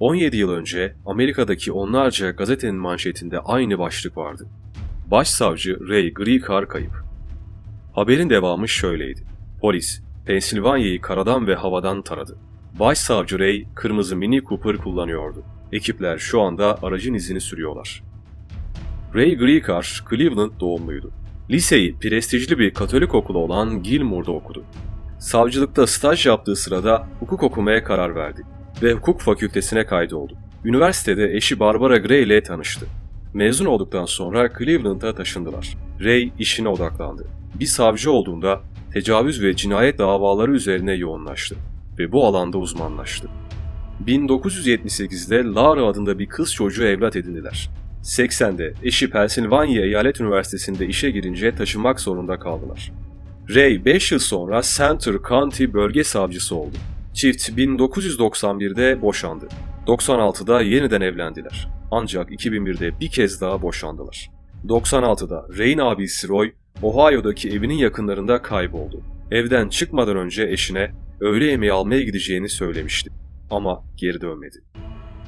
17 yıl önce Amerika'daki onlarca gazetenin manşetinde aynı başlık vardı. Başsavcı Ray Gricar kayıp. Haberin devamı şöyleydi. Polis, Pensilvanya'yı karadan ve havadan taradı. Başsavcı Ray kırmızı Mini Cooper kullanıyordu. Ekipler şu anda aracın izini sürüyorlar. Ray Gricar, Cleveland doğumluydu. Liseyi prestijli bir Katolik okulu olan Gilmore'da okudu. Savcılıkta staj yaptığı sırada hukuk okumaya karar verdi ve hukuk fakültesine kaydoldu. Üniversitede eşi Barbara Gray ile tanıştı. Mezun olduktan sonra Cleveland'a taşındılar. Ray işine odaklandı. Bir savcı olduğunda tecavüz ve cinayet davaları üzerine yoğunlaştı ve bu alanda uzmanlaştı. 1978'de Lara adında bir kız çocuğu evlat edindiler. 80'de eşi Pennsylvania Eyalet Üniversitesi'nde işe girince taşınmak zorunda kaldılar. Ray 5 yıl sonra Center County bölge savcısı oldu. Çift 1991'de boşandı. 96'da yeniden evlendiler. Ancak 2001'de bir kez daha boşandılar. 96'da Ray'in abisi Roy, Ohio'daki evinin yakınlarında kayboldu. Evden çıkmadan önce eşine öğle yemeği almaya gideceğini söylemişti. Ama geri dönmedi.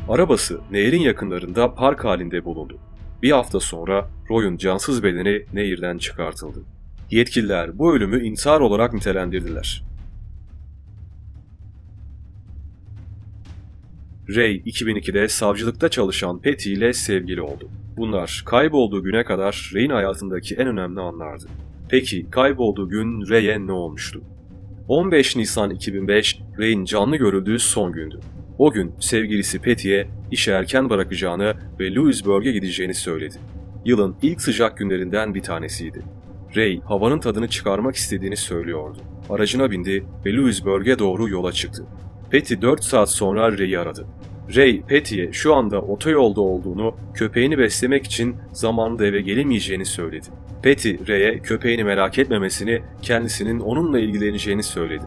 Arabası nehrin yakınlarında park halinde bulundu. Bir hafta sonra Roy'un cansız bedeni nehirden çıkartıldı. Yetkililer bu ölümü intihar olarak nitelendirdiler. Ray 2002'de savcılıkta çalışan Patty ile sevgili oldu. Bunlar kaybolduğu güne kadar Ray'in hayatındaki en önemli anlardı. Peki kaybolduğu gün Ray'e ne olmuştu? 15 Nisan 2005 Ray'in canlı görüldüğü son gündü. O gün sevgilisi Patty'ye işi erken bırakacağını ve Louisburg'e gideceğini söyledi. Yılın ilk sıcak günlerinden bir tanesiydi. Ray havanın tadını çıkarmak istediğini söylüyordu. Aracına bindi ve Louisburg'e doğru yola çıktı. Patty 4 saat sonra Ray'i aradı. Ray, Patty'ye şu anda otoyolda olduğunu, köpeğini beslemek için zamanında eve gelemeyeceğini söyledi. Patty, Ray'e köpeğini merak etmemesini, kendisinin onunla ilgileneceğini söyledi.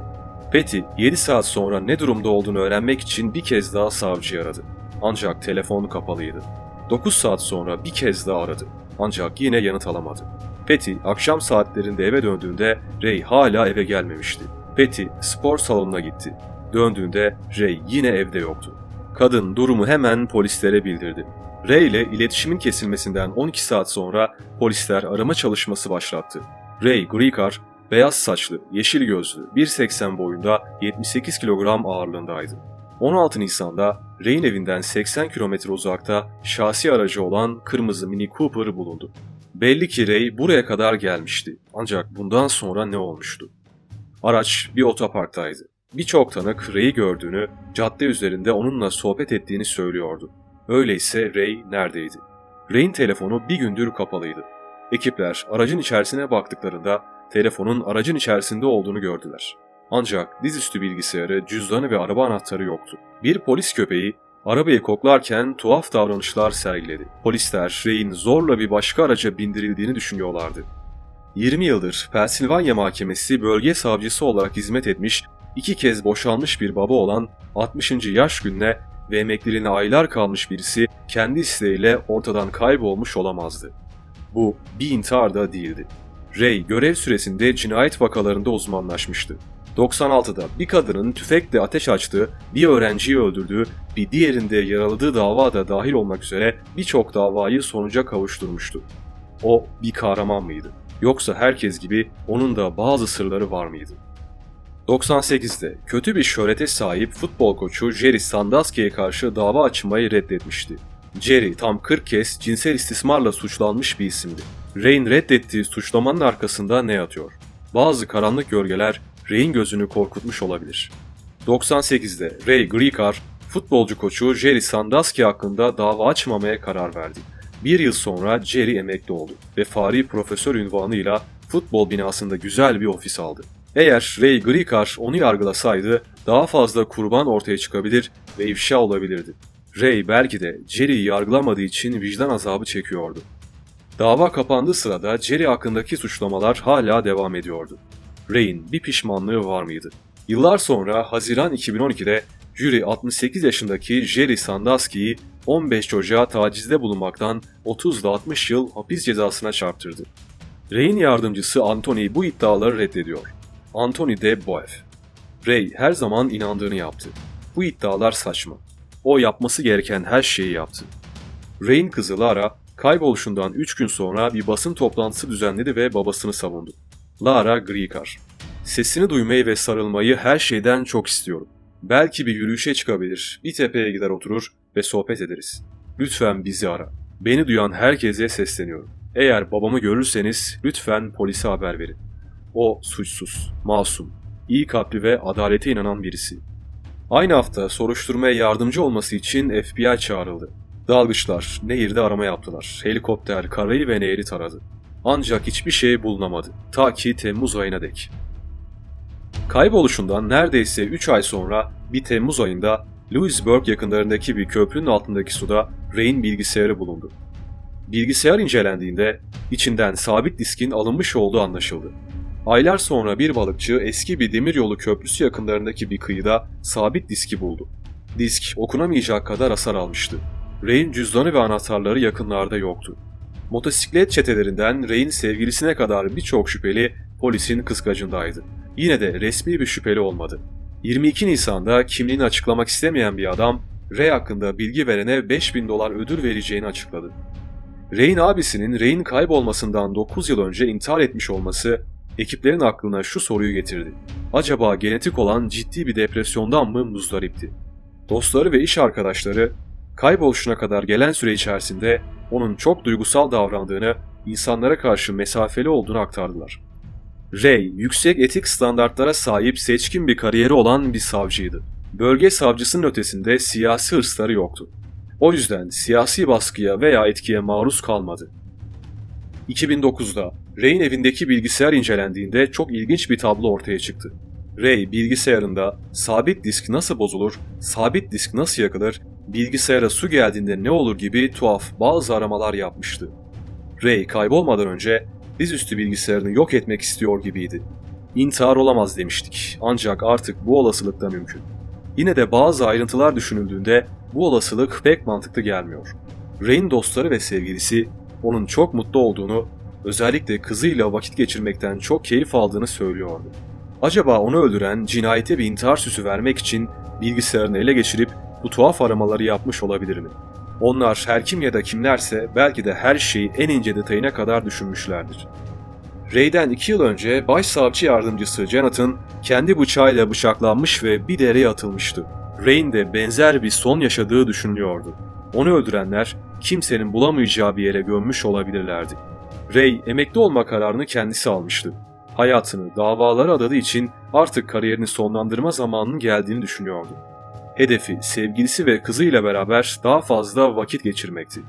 Patty, 7 saat sonra ne durumda olduğunu öğrenmek için bir kez daha savcıyı aradı. Ancak telefonu kapalıydı. 9 saat sonra bir kez daha aradı. Ancak yine yanıt alamadı. Patty, akşam saatlerinde eve döndüğünde Ray hala eve gelmemişti. Patty, spor salonuna gitti. Döndüğünde Ray yine evde yoktu. Kadın durumu hemen polislere bildirdi. Ray ile iletişimin kesilmesinden 12 saat sonra polisler arama çalışması başlattı. Ray Gricar, beyaz saçlı, yeşil gözlü, 1.80 boyunda 78 kilogram ağırlığındaydı. 16 Nisan'da Ray'in evinden 80 kilometre uzakta şahsi aracı olan kırmızı Mini Cooper bulundu. Belli ki Ray buraya kadar gelmişti. Ancak bundan sonra ne olmuştu? Araç bir otoparktaydı. Birçok tanık Ray'i gördüğünü, cadde üzerinde onunla sohbet ettiğini söylüyordu. Öyleyse Ray neredeydi? Ray'in telefonu bir gündür kapalıydı. Ekipler aracın içerisine baktıklarında telefonun aracın içerisinde olduğunu gördüler. Ancak dizüstü bilgisayarı, cüzdanı ve araba anahtarı yoktu. Bir polis köpeği arabayı koklarken tuhaf davranışlar sergiledi. Polisler Ray'in zorla bir başka araca bindirildiğini düşünüyorlardı. 20 yıldır Pensilvanya Mahkemesi bölge savcısı olarak hizmet etmiş, iki kez boşanmış bir baba olan 60. yaş gününe ve emekliliğine aylar kalmış birisi kendi isteğiyle ortadan kaybolmuş olamazdı. Bu bir intihar da değildi. Ray görev süresinde cinayet vakalarında uzmanlaşmıştı. 96'da bir kadının tüfekle ateş açtığı, bir öğrenciyi öldürdüğü, bir diğerinde yaraladığı dava da dahil olmak üzere birçok davayı sonuca kavuşturmuştu. O bir kahraman mıydı? Yoksa herkes gibi onun da bazı sırları var mıydı? 98'de kötü bir şöhrete sahip futbol koçu Jerry Sandusky'ye karşı dava açmayı reddetmişti. Jerry tam 40 kez cinsel istismarla suçlanmış bir isimdi. Ray'in reddettiği suçlamanın arkasında ne yatıyor? Bazı karanlık gölgeler Ray'in gözünü korkutmuş olabilir. 98'de Ray Gricar, futbolcu koçu Jerry Sandusky hakkında dava açmamaya karar verdi. Bir yıl sonra Jerry emekli oldu ve Fari Profesör ünvanıyla futbol binasında güzel bir ofis aldı. Eğer Ray Gricar onu yargılasaydı daha fazla kurban ortaya çıkabilir ve ifşa olabilirdi. Ray belki de Jerry'i yargılamadığı için vicdan azabı çekiyordu. Dava kapandığı sırada Jerry hakkındaki suçlamalar hala devam ediyordu. Ray'in bir pişmanlığı var mıydı? Yıllar sonra Haziran 2012'de jüri 68 yaşındaki Jerry Sandusky'yi 15 çocuğa tacizde bulunmaktan 30 ile 60 yıl hapis cezasına çarptırdı. Ray'in yardımcısı Anthony bu iddiaları reddediyor. Anthony de Boeuf. Ray her zaman inandığını yaptı. Bu iddialar saçma. O yapması gereken her şeyi yaptı. Ray'in kızı Lara kayboluşundan 3 gün sonra bir basın toplantısı düzenledi ve babasını savundu. Lara Grikar. Sesini duymayı ve sarılmayı her şeyden çok istiyorum. Belki bir yürüyüşe çıkabilir, bir tepeye gider oturur ve sohbet ederiz. Lütfen bizi ara. Beni duyan herkese sesleniyorum. Eğer babamı görürseniz lütfen polise haber verin. O suçsuz, masum, iyi kalpli ve adalete inanan birisi. Aynı hafta soruşturmaya yardımcı olması için FBI çağrıldı. Dalgıçlar nehirde arama yaptılar. Helikopter karayı ve nehri taradı. Ancak hiçbir şey bulunamadı. Ta ki Temmuz ayına dek. Kayboluşundan neredeyse 3 ay sonra bir Temmuz ayında Louisburg yakınlarındaki bir köprünün altındaki suda Ray'in bilgisayarı bulundu. Bilgisayar incelendiğinde içinden sabit diskin alınmış olduğu anlaşıldı. Aylar sonra bir balıkçı eski bir demiryolu köprüsü yakınlarındaki bir kıyıda sabit diski buldu. Disk okunamayacak kadar hasar almıştı. Ray'in cüzdanı ve anahtarları yakınlarda yoktu. Motosiklet çetelerinden Ray'in sevgilisine kadar birçok şüpheli polisin kıskacındaydı. Yine de resmi bir şüpheli olmadı. 22 Nisan'da kimliğini açıklamak istemeyen bir adam Ray hakkında bilgi verene 5000 dolar ödül vereceğini açıkladı. Ray'in abisinin Ray'in kaybolmasından 9 yıl önce intihar etmiş olması ekiplerin aklına şu soruyu getirdi. Acaba genetik olan ciddi bir depresyondan mı muzdaripti? Dostları ve iş arkadaşları kayboluşuna kadar gelen süre içerisinde onun çok duygusal davrandığını, insanlara karşı mesafeli olduğunu aktardılar. Ray, yüksek etik standartlara sahip seçkin bir kariyeri olan bir savcıydı. Bölge savcısının ötesinde siyasi hırsları yoktu. O yüzden siyasi baskıya veya etkiye maruz kalmadı. 2009'da Ray'in evindeki bilgisayar incelendiğinde çok ilginç bir tablo ortaya çıktı. Ray bilgisayarında sabit disk nasıl bozulur, sabit disk nasıl yakılır, bilgisayara su geldiğinde ne olur gibi tuhaf bazı aramalar yapmıştı. Ray kaybolmadan önce dizüstü bilgisayarını yok etmek istiyor gibiydi. İntihar olamaz demiştik ancak artık bu olasılık da mümkün. Yine de bazı ayrıntılar düşünüldüğünde bu olasılık pek mantıklı gelmiyor. Ray'in dostları ve sevgilisi onun çok mutlu olduğunu, özellikle kızıyla vakit geçirmekten çok keyif aldığını söylüyordu. Acaba onu öldüren cinayete bir intihar süsü vermek için bilgisayarını ele geçirip bu tuhaf aramaları yapmış olabilir mi? Onlar her kim ya da kimlerse belki de her şeyi en ince detayına kadar düşünmüşlerdir. Ray'den iki yıl önce başsavcı yardımcısı Jonathan kendi bıçağıyla bıçaklanmış ve bir dereye atılmıştı. Ray'in de benzer bir son yaşadığı düşünülüyordu. Onu öldürenler kimsenin bulamayacağı bir yere gömmüş olabilirlerdi. Ray emekli olma kararını kendisi almıştı. Hayatını davalara adadığı için artık kariyerini sonlandırma zamanının geldiğini düşünüyordu. Hedefi sevgilisi ve kızıyla beraber daha fazla vakit geçirmekti.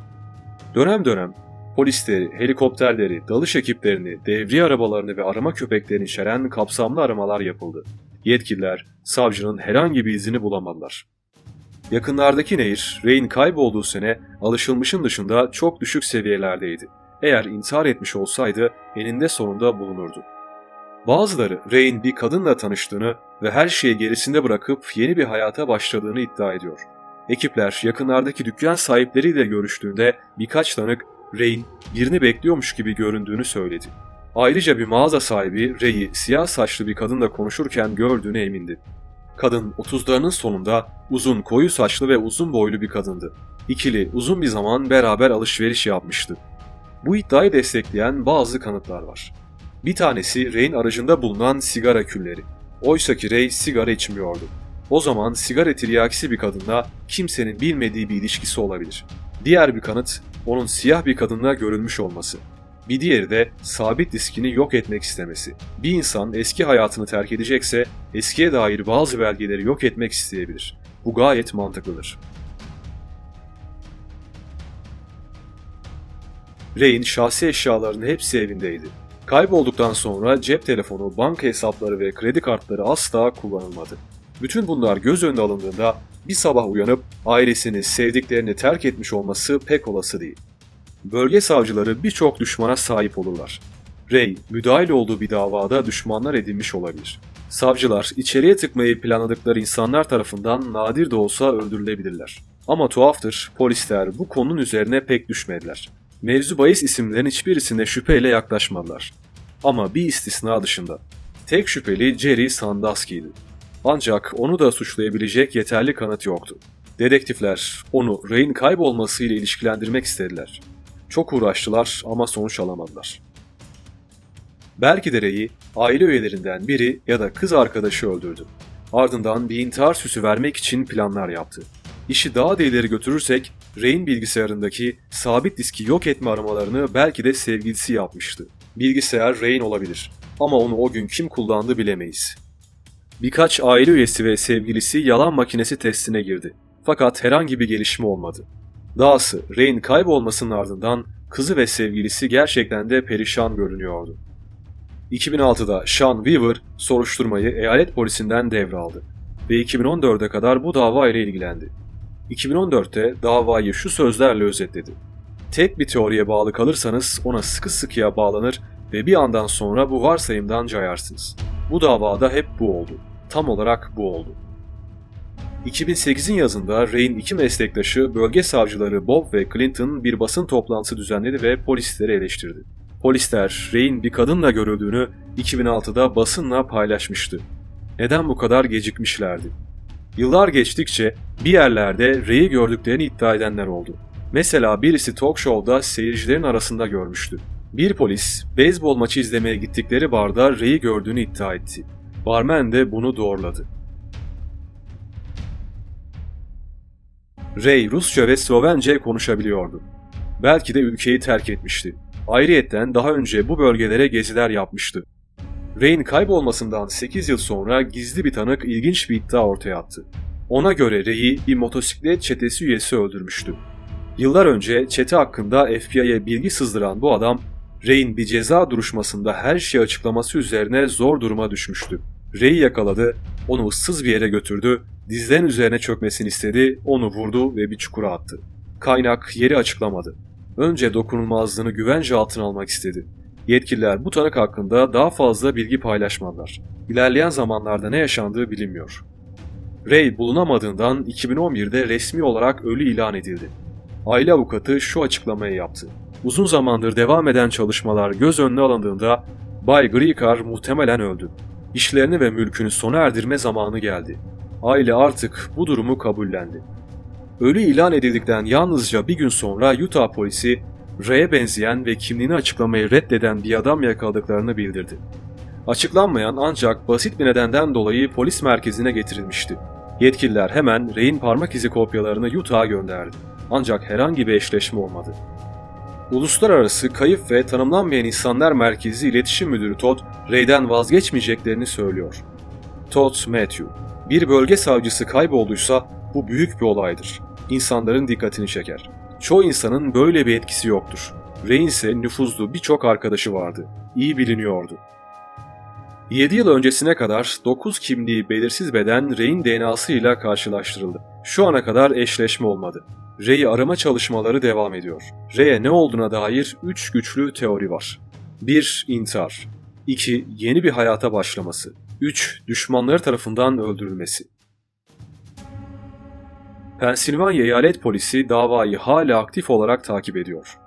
Dönem dönem polisleri, helikopterleri, dalış ekiplerini, devriye arabalarını ve arama köpeklerini içeren kapsamlı aramalar yapıldı. Yetkililer savcının herhangi bir izini bulamadılar. Yakınlardaki nehir, Ray'in kaybolduğu sene alışılmışın dışında çok düşük seviyelerdeydi. Eğer intihar etmiş olsaydı eninde sonunda bulunurdu. Bazıları Ray'in bir kadınla tanıştığını ve her şeyi gerisinde bırakıp yeni bir hayata başladığını iddia ediyor. Ekipler yakınlardaki dükkan sahipleriyle görüştüğünde birkaç tanık Ray'in birini bekliyormuş gibi göründüğünü söyledi. Ayrıca bir mağaza sahibi Ray'i siyah saçlı bir kadınla konuşurken gördüğüne emindi. Kadın 30'larının sonunda uzun koyu saçlı ve uzun boylu bir kadındı. İkili uzun bir zaman beraber alışveriş yapmıştı. Bu iddiayı destekleyen bazı kanıtlar var. Bir tanesi Ray'in aracında bulunan sigara külleri. Oysa ki Ray sigara içmiyordu. O zaman sigara tiryaksi bir kadınla kimsenin bilmediği bir ilişkisi olabilir. Diğer bir kanıt onun siyah bir kadınla görülmüş olması. Bir diğeri de sabit diskini yok etmek istemesi. Bir insan eski hayatını terk edecekse eskiye dair bazı belgeleri yok etmek isteyebilir. Bu gayet mantıklıdır. Ray'in şahsi eşyalarının hepsi evindeydi. Kaybolduktan sonra cep telefonu, banka hesapları ve kredi kartları asla kullanılmadı. Bütün bunlar göz önüne alındığında bir sabah uyanıp ailesini, sevdiklerini terk etmiş olması pek olası değil. Bölge savcıları birçok düşmana sahip olurlar. Ray, müdahil olduğu bir davada düşmanlar edinmiş olabilir. Savcılar, içeriye tıkmayı planladıkları insanlar tarafından nadir de olsa öldürülebilirler. Ama tuhaftır, polisler bu konunun üzerine pek düşmediler. Mevzu bahis isimlerin hiçbirisine şüpheyle yaklaşmadılar. Ama bir istisna dışında. Tek şüpheli Jerry Sandusky'di. Ancak onu da suçlayabilecek yeterli kanıt yoktu. Dedektifler onu Ray'in kaybolmasıyla ilişkilendirmek istediler. Çok uğraştılar ama sonuç alamadılar. Belki de Ray'i aile üyelerinden biri ya da kız arkadaşı öldürdü. Ardından bir intihar süsü vermek için planlar yaptı. İşi daha da ileri götürürsek Ray'in bilgisayarındaki sabit diski yok etme aramalarını belki de sevgilisi yapmıştı. Bilgisayar Ray'in olabilir ama onu o gün kim kullandı bilemeyiz. Birkaç aile üyesi ve sevgilisi yalan makinesi testine girdi. Fakat herhangi bir gelişme olmadı. Dahası Ray'in kaybolmasının ardından kızı ve sevgilisi gerçekten de perişan görünüyordu. 2006'da Sean Weaver soruşturmayı eyalet polisinden devraldı ve 2014'e kadar bu dava ile ilgilendi. 2014'te davayı şu sözlerle özetledi. Tek bir teoriye bağlı kalırsanız ona sıkı sıkıya bağlanır ve bir andan sonra bu varsayımdan cayarsınız. Bu davada hep bu oldu. Tam olarak bu oldu. 2008'in yazında Ray'in iki meslektaşı bölge savcıları Bob ve Clinton bir basın toplantısı düzenledi ve polisleri eleştirdi. Polisler Ray'in bir kadınla görüldüğünü 2006'da basınla paylaşmıştı. Neden bu kadar gecikmişlerdi? Yıllar geçtikçe bir yerlerde Ray'i gördüklerini iddia edenler oldu. Mesela birisi talk show'da seyircilerin arasında görmüştü. Bir polis, beyzbol maçı izlemeye gittikleri barda Ray'i gördüğünü iddia etti. Barmen de bunu doğruladı. Ray Rusça ve Slovence konuşabiliyordu. Belki de ülkeyi terk etmişti. Ayrıyetten daha önce bu bölgelere geziler yapmıştı. Ray'in kaybolmasından 8 yıl sonra gizli bir tanık ilginç bir iddia ortaya attı. Ona göre Ray'i bir motosiklet çetesi üyesi öldürmüştü. Yıllar önce çete hakkında FBI'ye bilgi sızdıran bu adam, Ray'in bir ceza duruşmasında her şeyi açıklaması üzerine zor duruma düşmüştü. Ray'i yakaladı, onu ıssız bir yere götürdü, dizlerin üzerine çökmesini istedi, onu vurdu ve bir çukura attı. Kaynak yeri açıklamadı. Önce dokunulmazlığını güvence altına almak istedi. Yetkililer bu tanık hakkında daha fazla bilgi paylaşmadılar. İlerleyen zamanlarda ne yaşandığı bilinmiyor. Ray bulunamadığından 2011'de resmi olarak ölü ilan edildi. Aile avukatı şu açıklamayı yaptı. Uzun zamandır devam eden çalışmalar göz önüne alındığında Bay Grikar muhtemelen öldü. İşlerini ve mülkünü sona erdirme zamanı geldi. Aile artık bu durumu kabullendi. Ölü ilan edildikten yalnızca bir gün sonra Utah polisi Ray'e benzeyen ve kimliğini açıklamayı reddeden bir adam yakaladıklarını bildirdi. Açıklanmayan ancak basit bir nedenden dolayı polis merkezine getirilmişti. Yetkililer hemen Ray'in parmak izi kopyalarını Utah'a gönderdi. Ancak herhangi bir eşleşme olmadı. Uluslararası Kayıp ve Tanımlanmayan İnsanlar Merkezi İletişim Müdürü Todd, Ray'den vazgeçmeyeceklerini söylüyor. Todd Matthew, bir bölge savcısı kaybolduysa bu büyük bir olaydır. İnsanların dikkatini çeker. Çoğu insanın böyle bir etkisi yoktur. Ray'in ise nüfuzlu birçok arkadaşı vardı. İyi biliniyordu. 7 yıl öncesine kadar 9 kimliği belirsiz beden Ray'in DNA'sı ile karşılaştırıldı. Şu ana kadar eşleşme olmadı. Ray'i arama çalışmaları devam ediyor. Ray'e ne olduğuna dair 3 güçlü teori var. 1. İntihar 2. Yeni bir hayata başlaması 3. Düşmanları tarafından öldürülmesi Pensilvanya Eyalet Polisi davayı hala aktif olarak takip ediyor.